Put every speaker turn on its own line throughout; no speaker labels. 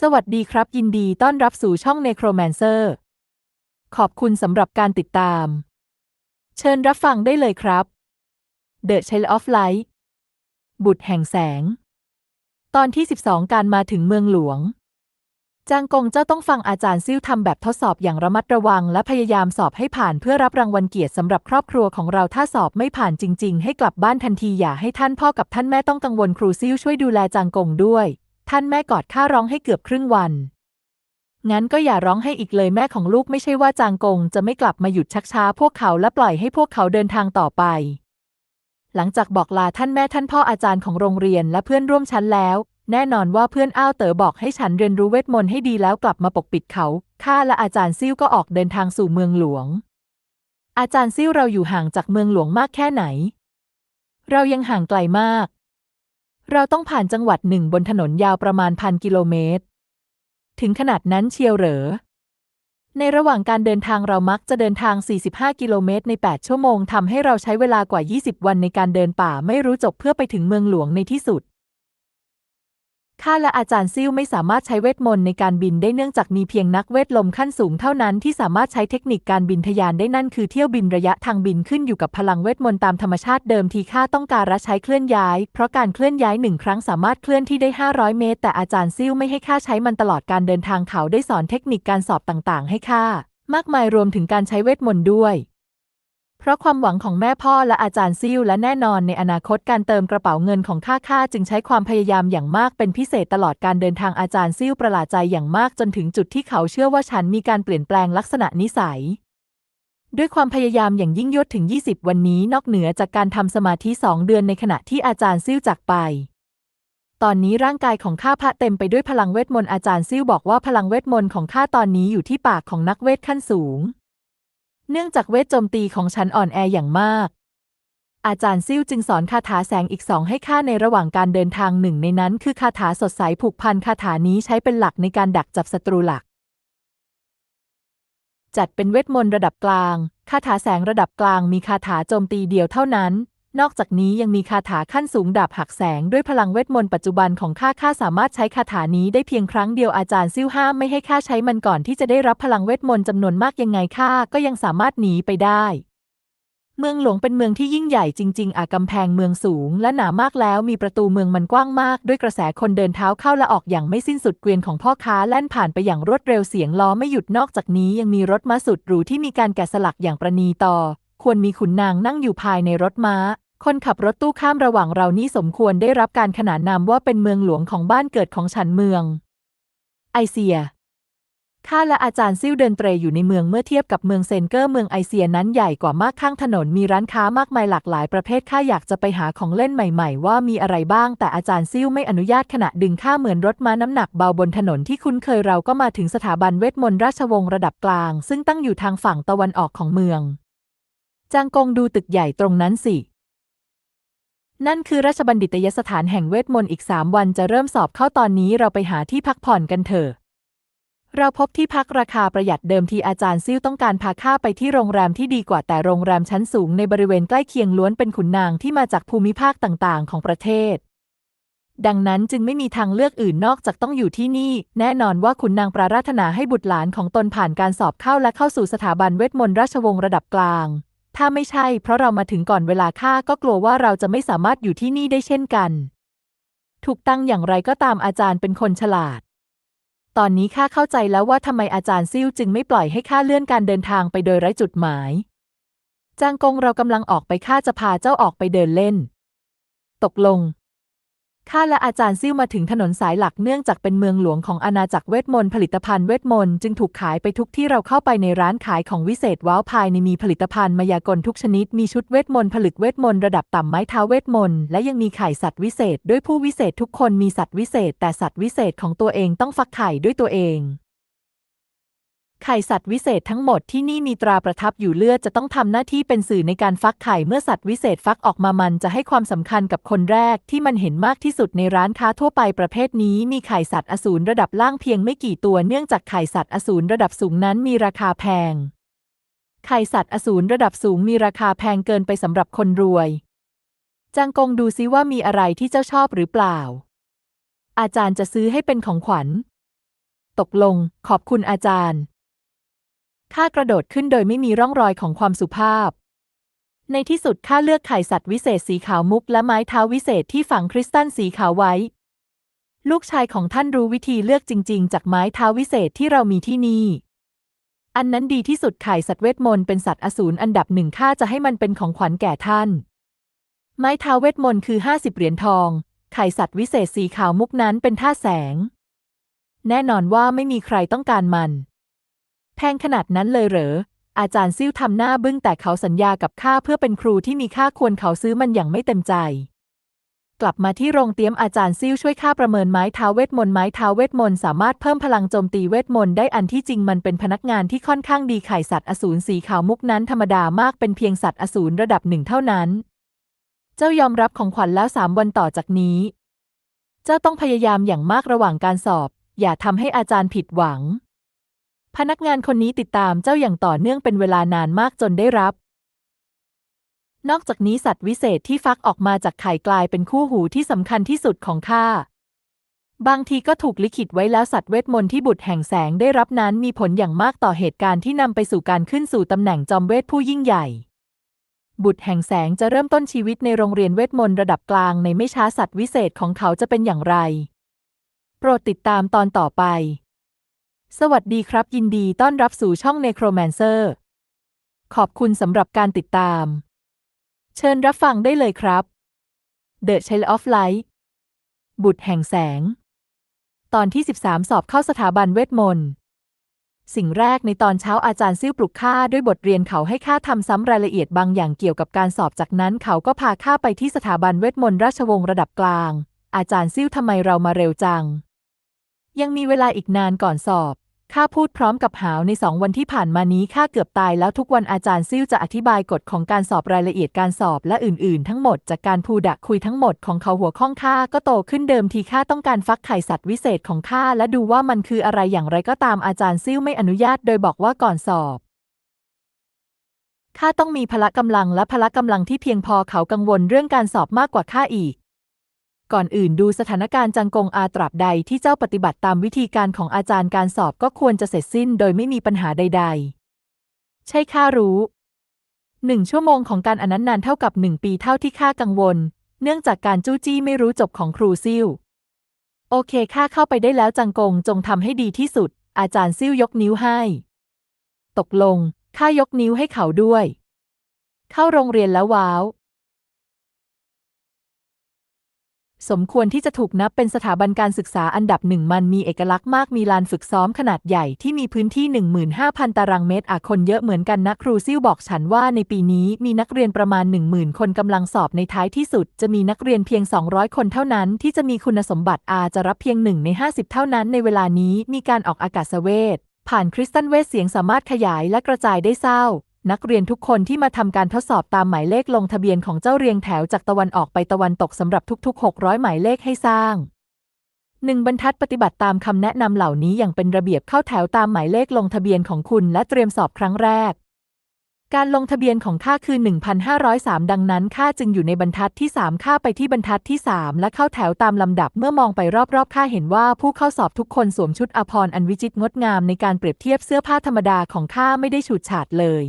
สวัสดีครับ ยินดีต้อนรับสู่ช่อง Necromancer ขอบคุณสำหรับการติดตาม เชิญรับฟังได้เลยครับ The Child of Light บุตรแห่งแสง ตอนที่ 12 การมาถึงเมืองหลวง จางกงเจ้าต้องฟังอาจารย์ซิ่วทำแบบทดสอบอย่างระมัดระวัง และพยายามสอบให้ผ่านเพื่อรับรางวัลเกียรติสำหรับครอบครัวของเราถ้าสอบไม่ผ่านจริง ๆ ให้กลับบ้านทันทีอย่าให้ท่านพ่อกับท่านแม่ต้องกังวลครูซิ่วช่วยดูแลจางกงด้วย ท่านแม่กอดข้าร้องให้เกือบครึ่งวันงั้นก็อย่าร้องให้อีกเลยแม่ของลูกไม่ใช่ว่าจางกงจะไม่กลับมาหยุดชักช้า พวกเขาและปล่อยให้พวกเขาเดินทางต่อไป หลังจากบอกลาท่านแม่ท่านพ่ออาจารย์ของโรงเรียนและเพื่อนร่วมชั้นแล้ว แน่นอนว่าเพื่อนอ้าวเต๋อบอกให้ฉันเรียนรู้เวทมนต์ให้ดีแล้วกลับมาปกปิดเขา ข้าและอาจารย์ซิ่วก็ออกเดินทางสู่เมืองหลวง อาจารย์ซิ่วเราอยู่ห่างจากเมืองหลวงมากแค่ไหน เรายังห่างไกลมาก เราต้องผ่านจังหวัดหนึ่งบนถนนยาวประมาณพันกิโลเมตร ถึงขนาดนั้นเชียวเหรอ ในระหว่างการเดินทางเรามักจะเดินทาง 45 กิโลเมตรใน 8 ชั่วโมงทำให้เราใช้เวลากว่า 20 วันในการเดินป่าไม่รู้จบเพื่อไปถึงเมืองหลวงในที่สุด ข้าและอาจารย์ซิ่วไม่สามารถใช้เวทมนต์ในการบินได้เนื่องจากมีเพียงนักเวทลมขั้นสูงเท่านั้นที่สามารถใช้เทคนิคการบินทะยานได้นั่นคือเที่ยวบินระยะทางบินขึ้นอยู่กับพลังเวทมนต์ตามธรรมชาติเดิมทีข้าต้องการระใช้เคลื่อนย้าย เพราะการเคลื่อนย้ายหนึ่งครั้งสามารถเคลื่อนที่ได้ 500 เมตร แต่อาจารย์ซิ่วไม่ให้ข้าใช้มันตลอดการเดินทางเขาได้สอนเทคนิคการสอบต่างๆ ให้ข้ามากมายรวมถึงการใช้เวทมนต์ด้วย ราะความหวังของแม่พ่อและอาจารย์ซิ่วและแน่นอนในอนาคตการเติมกระเป๋าเงินของข้าข้าจึงใช้ความพยายามอย่างมากเป็นพิเศษตลอดการเดินทางอาจารย์ซิ่วประหลาดใจอย่างมากจนถึงจุดที่เขาเชื่อว่าฉันมีการเปลี่ยนแปลงลักษณะนิสัย ด้วยความพยายามอย่างยิ่งยวดถึง 20 วันนี้ นอกเหนือจากการทำสมาธิสองเดือนในขณะที่อาจารย์ซิ่วจากไป ตอนนี้ร่างกายของข้าพระเต็มไปด้วยพลังเวทมนต์อาจารย์ซิ่วบอกว่าพลังเวทมนต์ของข้าตอนนี้อยู่ที่ปากของนักเวทขั้นสูง เนื่องจากเวทโจมตีของฉันอ่อนแออย่างมาก อาจารย์ซิ่วจึงสอนคาถาแสงอีกสองให้ข้าในระหว่างการเดินทางหนึ่งในนั้น คือคาถาสดใสผูกพันคาถานี้ใช้เป็นหลักในการดักจับศัตรูหลัก จัดเป็นเวทมนต์ระดับกลาง คาถาแสงระดับกลางมีคาถาโจมตีเดียวเท่านั้น นอกจากนี้ยังมีคาถาขั้นสูงดาบหักแสงด้วยพลังเวทมนต์ปัจจุบันของข้าข้าสามารถใช้คาถานี้ได้เพียงครั้งเดียวอาจารย์ซิ่วห้ามไม่ให้ข้าใช้มันก่อนที่จะได้รับพลังเวทมนต์จำนวนมากยังไงข้าก็ยังสามารถหนีไปได้ เมืองหลวงเป็นเมืองที่ยิ่งใหญ่จริง ๆ อากำแพงเมืองสูง และหนามากแล้วมีประตูเมืองมันกว้างมาก ด้วยกระแสคนเดินเท้าเข้าและออกอย่างไม่สิ้นสุดเกวียนของพ่อค้าแล่นผ่านไปอย่างรวดเร็วเสียงล้อไม่หยุดนอกจากนี้ยังมีรถม้าสุดหรูที่มีการแกะสลักอย่างประณีต่อควรมีขุนนางนั่งอยู่ภายในรถม้า คนขับรถตู้ข้ามระหว่างเรานี่สมควรได้รับการขนานนามว่าเป็นเมืองหลวงของบ้านเกิดของฉันเมือง ไอเซีย ข้าและอาจารย์ซิ่วเดินเตรอยู่ในเมืองเมื่อเทียบกับเมืองเซนเกอร์เมืองไอเซียนั้นใหญ่กว่ามากข้างถนนมีร้านค้ามากมายหลากหลายประเภทข้าอยากจะไปหาของเล่นใหม่ ๆ ว่ามีอะไรบ้าง แต่อาจารย์ซิ่วไม่อนุญาตขณะดึงข้าเหมือนรถม้าน้ำหนักเบาบนถนนที่คุ้นเคยเราก็มาถึงสถาบันเวทมนต์ราชวงศ์ระดับกลาง ซึ่งตั้งอยู่ทางฝั่งตะวันออกของเมืองจางกงดูตึกใหญ่ตรงนั้นสิ นั่นคือราชบัณฑิตยสถานแห่งเวทมนต์อีกสามวันจะเริ่มสอบเข้าตอนนี้เราไปหาที่พักผ่อนกันเถอะ เราพบที่พักราคาประหยัดเดิมทีอาจารย์ซิ่วต้องการพาข้าไปที่โรงแรมที่ดีกว่าแต่โรงแรมชั้นสูงในบริเวณใกล้เคียงล้วนเป็นขุนนางที่มาจากภูมิภาคต่างๆ ของประเทศ ดังนั้นจึงไม่มีทางเลือกอื่นนอกจากต้องอยู่ที่นี่ แน่นอนว่าขุนนางปรารถนาให้บุตรหลานของตนผ่านการสอบเข้าและเข้าสู่สถาบันเวทมนต์ราชวงศ์ระดับกลาง ถ้าไม่ใช่ เพราะเรามาถึงก่อนเวลาข้าก็กลัวว่าเราจะไม่สามารถอยู่ที่นี่ได้เช่นกัน ถูกตั้งอย่างไรก็ตามอาจารย์เป็นคนฉลาด ตอนนี้ข้าเข้าใจแล้วว่าทำไมอาจารย์ซิ่วจึงไม่ปล่อยให้ข้าเลื่อนการเดินทางไปโดยไร้จุดหมาย จางกงเรากำลังออกไปข้าจะพาเจ้าออกไปเดินเล่น ตกลง ข้าและอาจารย์ซิ่วมาถึงถนนสายหลักเนื่องจากเป็นเมืองหลวงของอาณาจักรเวทมนต์ผลิตภัณฑ์เวทมนต์จึงถูกขายไปทุกที่เราเข้าไปในร้านขายของวิเศษว้าวภายในมีผลิตภัณฑ์มายากลทุกชนิดมีชุดเวทมนต์ผลึกเวทมนต์ระดับต่ำไม้เท้าเวทมนต์และยังมีไข่สัตว์วิเศษ ด้วยผู้วิเศษทุกคนมีสัตว์วิเศษ แต่สัตว์วิเศษของตัวเองต้องฟักไข่ด้วยตัวเอง ไข่สัตว์วิเศษทั้งหมดที่นี่มีตราประทับอยู่เลือดจะต้องทำหน้าที่เป็นสื่อในการฟักไข่เมื่อสัตว์วิเศษฟักออกมามันจะให้ความสำคัญกับคนแรกที่มันเห็นมากที่สุดในร้านค้าทั่วไปประเภทนี้มีไข่สัตว์อสูรระดับล่างเพียงไม่กี่ตัวเนื่องจากไข่สัตว์อสูรระดับสูงนั้นมีราคาแพง ไข่สัตว์อสูรระดับสูงมีราคาแพงเกินไปสำหรับคนรวย จางกงดูซิว่ามีอะไรที่เจ้าชอบหรือเปล่า อาจารย์จะซื้อให้เป็นของขวัญ ตกลง ขอบคุณอาจารย์ ข้ากระโดดขึ้นโดยไม่มีร่องรอยของความสุภาพ ในที่สุดข้าเลือกไข่สัตว์วิเศษสีขาวมุกและไม้เท้าวิเศษที่ฝังคริสตัลสีขาวไว้ ลูกชายของท่านรู้วิธีเลือกจริง ๆ จากไม้เท้าวิเศษที่เรามีที่นี่ อันนั้นดีที่สุดไข่สัตว์เวทมนต์เป็นสัตว์อสูรอันดับหนึ่งข้าจะให้มันเป็นของขวัญแก่ท่าน ไม้เท้าเวทมนต์คือห้าสิบเหรียญทอง ไข่สัตว์วิเศษสีขาวมุกนั้นเป็นท่าแสง แน่นอนว่าไม่มีใครต้องการมัน แพงขนาดนั้นเลยเหรอ อาจารย์ซิ่วทำหน้าบึ้งแต่เขาสัญญากับข้าเพื่อเป็นครูที่มีค่าควรเขาซื้อมันอย่างไม่เต็มใจ กลับมาที่โรงเตรียมอาจารย์ซิ่วช่วยข้าประเมินไม้เท้าเวทมนต์ไม้เท้าเวทมนต์สามารถเพิ่มพลังโจมตีเวทมนต์ได้อันที่จริงมันเป็นพนักงานที่ค่อนข้างดีไข่สัตว์อสูรสีขาวมุกนั้นธรรมดามากเป็นเพียงสัตว์อสูรระดับหนึ่งเท่านั้น เจ้ายอมรับของขวัญแล้วสามวันต่อจากนี้ เจ้าต้องพยายามอย่างมากระหว่างการสอบ อย่าทำให้อาจารย์ผิดหวัง พนักงานคนนี้ติดตามเจ้าอย่างต่อเนื่องเป็นเวลานานมากจนได้รับ นอกจากนี้สัตว์วิเศษที่ฟักออกมาจากไข่กลายเป็นคู่หูที่สำคัญที่สุดของข้า บางทีก็ถูกลิขิตไว้แล้วสัตว์เวทมนต์ที่บุตรแห่งแสงได้รับนั้นมีผลอย่างมากต่อเหตุการณ์ที่นำไปสู่การขึ้นสู่ตำแหน่งจอมเวทผู้ยิ่งใหญ่ บุตรแห่งแสงจะเริ่มต้นชีวิตในโรงเรียนเวทมนต์ระดับกลางในไม่ช้าสัตว์วิเศษของเขาจะเป็นอย่างไร โปรดติดตามตอนต่อไป สวัสดีครับยินดีต้อนรับสู่ช่อง Necromancer ขอบคุณสำหรับการติดตาม เชิญรับฟังได้เลยครับ The Child of Light บุตรแห่งแสง ตอนที่ 13 สอบเข้าสถาบันเวทมนต์ สิ่งแรกในตอนเช้าอาจารย์ซิ่วปลุกข้าด้วยบทเรียนเขาให้ข้าทำซ้ำรายละเอียดบางอย่างเกี่ยวกับการสอบจากนั้นเขาก็พาข้าไปที่สถาบันเวทมนต์ราชวงศ์ระดับกลาง อาจารย์ซิ่วทำไมเรามาเร็วจัง ยังมีเวลาอีกนานก่อนสอบ ข้าพูดพร้อมกับหาวในสองวันที่ผ่านมานี้ข้าเกือบตายแล้วทุกวันอาจารย์ซิ่วจะอธิบายกฎของการสอบรายละเอียดการสอบและอื่นๆ ทั้งหมดจากการพูดะคุยทั้งหมดของเขาหัวข้องข้าก็โตขึ้นเดิมทีข้าต้องการฟักไข่สัตว์วิเศษของข้าและดูว่ามันคืออะไรอย่างไรก็ตามอาจารย์ซิ่วไม่อนุญาตโดยบอกว่าก่อนสอบข้าต้องมีพละกำลังและพละกำลังที่เพียงพอเขากังวลเรื่องการสอบมากกว่าข้าอีก ก่อนอื่นดูสถานการณ์จังกงอาตราบใดที่เจ้าปฏิบัติตามวิธีการของอาจารย์การสอบก็ควรจะเสร็จสิ้นโดยไม่มีปัญหาใด ๆ ใช่ข้ารู้หนึ่งชั่วโมงของการอนันนานเท่ากับหนึ่งปีเท่าที่ข้ากังวล เนื่องจากการจู้จี้ไม่รู้จบของครูซิ่วโอเคข้าเข้าไปได้แล้วจังกงจงทำให้ดีที่สุด อาจารย์ซิ่วยกนิ้วให้ ตกลงข้ายกนิ้วให้เขาด้วย เข้าโรงเรียนแล้วว้าว สมควรที่จะถูกนับเป็นสถาบันการศึกษาอันดับหนึ่งมันมีเอกลักษณ์มากมีลานฝึกซ้อมขนาดใหญ่ที่มีพื้นที่ 15,000 ตารางเมตรอาคนเยอะเหมือนกันนะครูซิ่วบอกฉันว่าในปีนี้มีนักเรียนประมาณ 10,000 คนกำลังสอบในท้ายที่สุด จะมีนักเรียนเพียง 200 คนเท่านั้นที่จะมีคุณสมบัติอาจะรับเพียงหนึ่งใน 50 เท่านั้นในเวลานี้มีการออกอากาศเวทผ่านคริสตัลเวทเสียงสามารถขยายและกระจายได้เศร้า นักเรียนทุกคนที่มาทำการทดสอบตามหมายเลขลงทะเบียนของเจ้าเรียงแถวจากตะวันออกไปตะวันตกสำหรับทุก ๆ 600 หมายเลขให้สร้างหนึ่งบรรทัดปฏิบัติตามคำแนะนำเหล่านี้อย่างเป็นระเบียบเข้าแถวตามหมายเลขลงทะเบียนของคุณและเตรียมสอบครั้งแรก การลงทะเบียนของข้าคือ 1,503 ดังนั้นข้าจึงอยู่ในบรรทัดที่ 3 ข้าไปที่บรรทัดที่ 3 และเข้าแถวตามลำดับเมื่อมองไปรอบๆข้าเห็นว่าผู้เข้าสอบทุกคนสวมชุดอภรณ์อันวิจิตรงดงามในการเปรียบเทียบเสื้อผ้าธรรมดาของข้าไม่ได้ฉูดฉาดเลย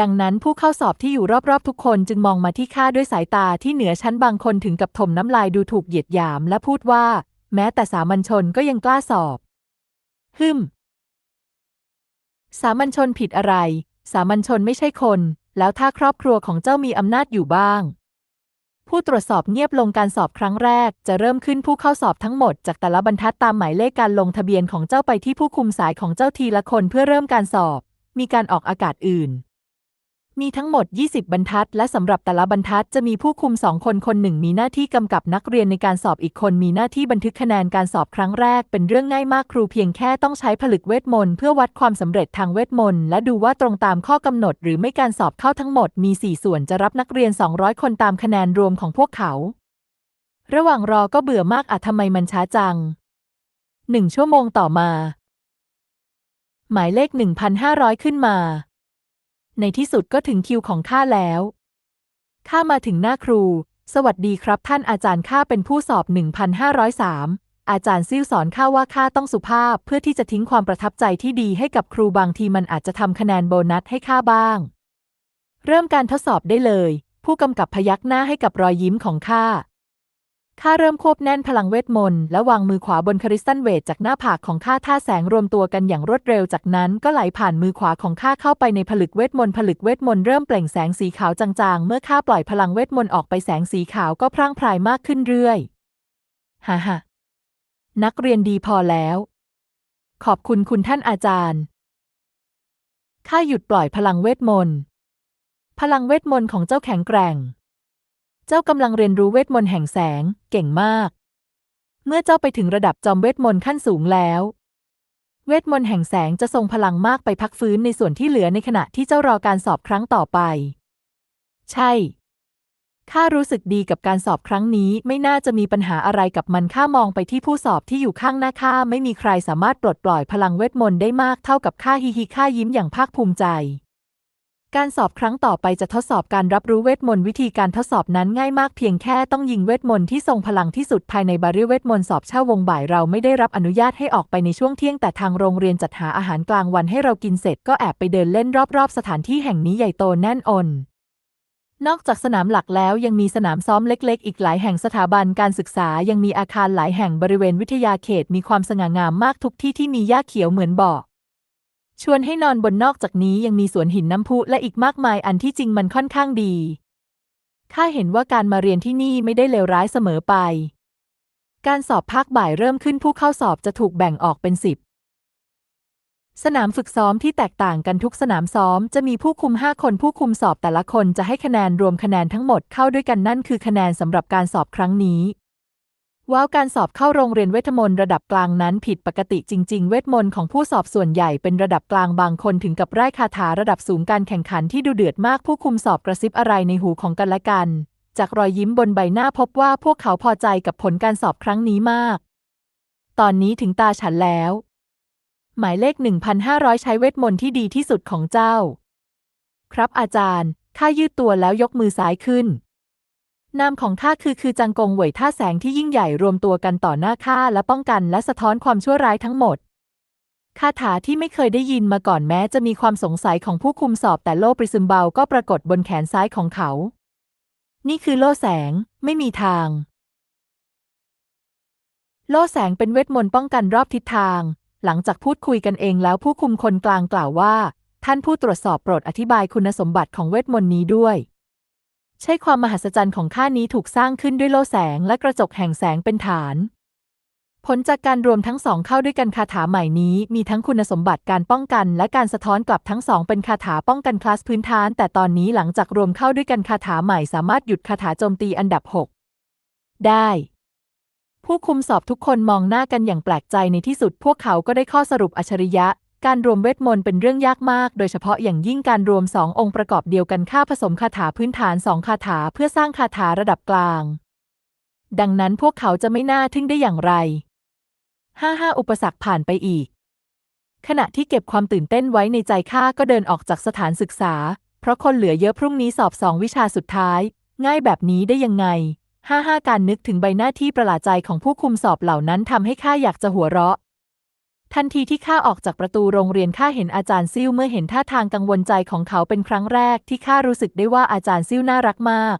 ดังนั้นผู้เข้าสอบที่อยู่รอบๆ ทุกคนจึงมองมาที่ข้าด้วยสายตาที่เหนือชั้นบางคนถึงกับถมน้ำลายดูถูกเหยียดหยามและพูดว่า แม้แต่สามัญชนก็ยังกล้าสอบ ฮึม สามัญชนผิดอะไร สามัญชนไม่ใช่คน แล้วถ้าครอบครัวของเจ้ามีอำนาจอยู่บ้าง ผู้ตรวจสอบเงียบลงการสอบครั้งแรก จะเริ่มขึ้นผู้เข้าสอบทั้งหมดจากแต่ละบรรทัดตามหมายเลขการลงทะเบียนของเจ้าไปที่ผู้คุมสายของเจ้าทีละคนเพื่อเริ่มการสอบ มีการออกอากาศอื่น มีทั้งหมด 20 บรรทัด และสำหรับแต่ละบรรทัดจะมีผู้คุมสองคนคนหนึ่งมีหน้าที่กำกับนักเรียนในการสอบอีกคนมีหน้าที่บันทึกคะแนนการสอบครั้งแรก เป็นเรื่องง่ายมากครูเพียงแค่ต้องใช้ผลึกเวทมนต์เพื่อวัดความสำเร็จทางเวทมนต์และดูว่าตรงตามข้อกำหนด หรือไม่การสอบเข้าทั้งหมดมี 4 ส่วนจะรับนักเรียน 200 คนตามคะแนนรวมของพวกเขา ระหว่างรอก็เบื่อมากอะทำไมมันช้าจังหนึ่งชั่วโมงต่อมา หมายเลข 1,500 ขึ้นมา ในที่สุดก็ถึงคิวของข้าแล้ว ข้ามาถึงหน้าครู สวัสดีครับท่านอาจารย์ข้าเป็นผู้สอบ 1,503 อาจารย์ซิ่วสอนข้าว่าข้าต้องสุภาพ เพื่อที่จะทิ้งความประทับใจที่ดีให้กับครูบางทีมันอาจจะทำคะแนนโบนัสให้ข้าบ้าง เริ่มการทดสอบได้เลย ผู้กำกับพยักหน้าให้กับรอยยิ้มของข้า ข้าเริ่มควบแน่นพลังเวทมนต์และวางมือขวาบนคริสตัลเวทจากหน้าผากของข้าท่าแสงรวมตัวกันอย่างรวดเร็วจากนั้นก็ไหลผ่านมือขวาของข้าเข้าไปในผลึกเวทมนต์ผลึกเวทมนต์เริ่มเปล่งแสงสีขาวจางๆ เมื่อข้าปล่อยพลังเวทมนต์ออกไปแสงสีขาวก็พร่างพรายมากขึ้นเรื่อยฮ่าฮ่านักเรียนดีพอแล้ว ขอบคุณคุณท่านอาจารย์ข้าหยุดปล่อยพลังเวทมนต์พลังเวทมนต์ของเจ้าแข็งแกร่ง เจ้ากำลังเรียนรู้เวทมนต์แห่งแสง เก่งมาก เมื่อเจ้าไปถึงระดับจอมเวทมนต์ขั้นสูงแล้ว เวทมนต์แห่งแสงจะทรงพลังมากไปพักฟื้นในส่วนที่เหลือในขณะที่เจ้ารอการสอบครั้งต่อไป ใช่ ข้ารู้สึกดีกับการสอบครั้งนี้ไม่น่าจะมีปัญหาอะไรกับมันข้ามองไปที่ผู้สอบที่อยู่ข้างหน้าข้าไม่มีใครสามารถปลดปล่อยพลังเวทมนต์ได้มากเท่ากับข้าฮิฮิข้ายิ้มอย่างภาคภูมิใจ การสอบครั้งต่อไปจะทดสอบการรับรู้เวทมนต์วิธีการทดสอบนั้นง่ายมากเพียงแค่ต้องยิงเวทมนต์ที่ทรงพลังที่สุดภายในบาริเวทมนต์สอบเช่าวงบ่ายเราไม่ได้รับอนุญาตให้ออกไปในช่วงเที่ยงแต่ทางโรงเรียนจัดหาอาหารกลางวันให้เรากินเสร็จก็แอบไปเดินเล่นรอบๆ สถานที่แห่งนี้ใหญ่โตแน่นอนนอกจากสนามหลักแล้วยังมีสนามซ้อมเล็ก ๆ อีกหลายแห่งสถาบันการศึกษายังมีอาคารหลายแห่งบริเวณวิทยาเขตมีความสง่างามมากทุกที่ที่มีหญ้าเขียวเหมือนบ่อ ชวนให้นอนบนนอกจากนี้ยังมีสวนหินน้ำพุและอีกมากมายอันที่จริงมันค่อนข้างดีข้าเห็นว่าการมาเรียนที่นี่ไม่ได้เลวร้ายเสมอไป การสอบภาคบ่ายเริ่มขึ้นผู้เข้าสอบจะถูกแบ่งออกเป็นสิบสนามฝึกซ้อมที่แตกต่างกันทุกสนามซ้อมจะมีผู้คุม 5 คนผู้คุมสอบแต่ละคนจะให้คะแนนรวมคะแนนทั้งหมดเข้าด้วยกันนั่นคือคะแนนสำหรับการสอบครั้งนี้ ว้าวการสอบเข้าโรงเรียนเวทมนต์ระดับกลางนั้นผิดปกติจริง ๆ เวทมนต์ของผู้สอบส่วนใหญ่เป็นระดับกลางบางคนถึงกับไร้คาถาระดับสูงการแข่งขันที่ดูเดือดมากผู้คุมสอบกระซิบอะไรในหูของกันและกัน จากรอยยิ้มบนใบหน้าพบว่าพวกเขาพอใจกับผลการสอบครั้งนี้มาก ตอนนี้ถึงตาฉันแล้ว หมายเลข 1,500 ใช้เวทมนต์ที่ดีที่สุดของเจ้า ครับอาจารย์ข้ายืดตัวแล้วยกมือซ้ายขึ้น นามของข้าคือคือจังกงเหวยท่าแสงที่ยิ่งใหญ่รวมตัวกันต่อหน้าข้าและป้องกันและสะท้อนความชั่วร้ายทั้งหมดคาถาที่ไม่เคยได้ยินมาก่อนแม้จะมีความสงสัยของผู้คุมสอบแต่โล่ปริซึมเบาก็ปรากฏบนแขนซ้ายของเขา นี่คือโล่แสง ไม่มีทาง โล่แสงเป็นเวทมนต์ป้องกันรอบทิศทาง หลังจากพูดคุยกันเองแล้วผู้คุมคนกลางกล่าวว่า ท่านผู้ตรวจสอบโปรดอธิบายคุณสมบัติของเวทมนต์นี้ด้วย ใช่ความมหัศจรรย์ของข้านี้ถูกสร้างขึ้นด้วยโล่แสงและกระจกแห่งแสงเป็นฐาน ผลจากการรวมทั้งสองเข้าด้วยกันคาถาใหม่นี้มีทั้งคุณสมบัติการป้องกันและการสะท้อนกลับทั้งสองเป็นคาถาป้องกันคลาสพื้นฐาน แต่ตอนนี้หลังจากรวมเข้าด้วยกันคาถาใหม่สามารถหยุดคาถาโจมตีอันดับ 6 ได้ผู้คุมสอบทุกคนมองหน้ากันอย่างแปลกใจในที่สุดพวกเขาก็ได้ข้อสรุปอัจฉริยะ การรวมเวทมนต์เป็นเรื่องยากมาก โดยเฉพาะอย่างยิ่งการรวมสององค์ประกอบเดียวกันค่าผสมคาถาพื้นฐานสองคาถาเพื่อสร้างคาถาระดับกลาง ดังนั้นพวกเขาจะไม่น่าทึ่งได้อย่างไรห้าห้าอุปสรรคผ่านไปอีก ขณะที่เก็บความตื่นเต้นไว้ในใจข้าก็เดินออกจากสถานศึกษา เพราะคนเหลือเยอะพรุ่งนี้สอบสองวิชาสุดท้าย ง่ายแบบนี้ได้ยังไงห้าห้าการนึกถึงใบหน้าที่ประหลาดใจของผู้คุมสอบเหล่านั้นทำให้ข้าอยากจะหัวเราะ ทันทีที่ข้าออกจากประตูโรงเรียนข้าเห็นอาจารย์ซิ่วเมื่อเห็นท่าทางกังวลใจของเขาเป็นครั้งแรกที่ข้ารู้สึกได้ว่าอาจารย์ซิ่วน่ารักมาก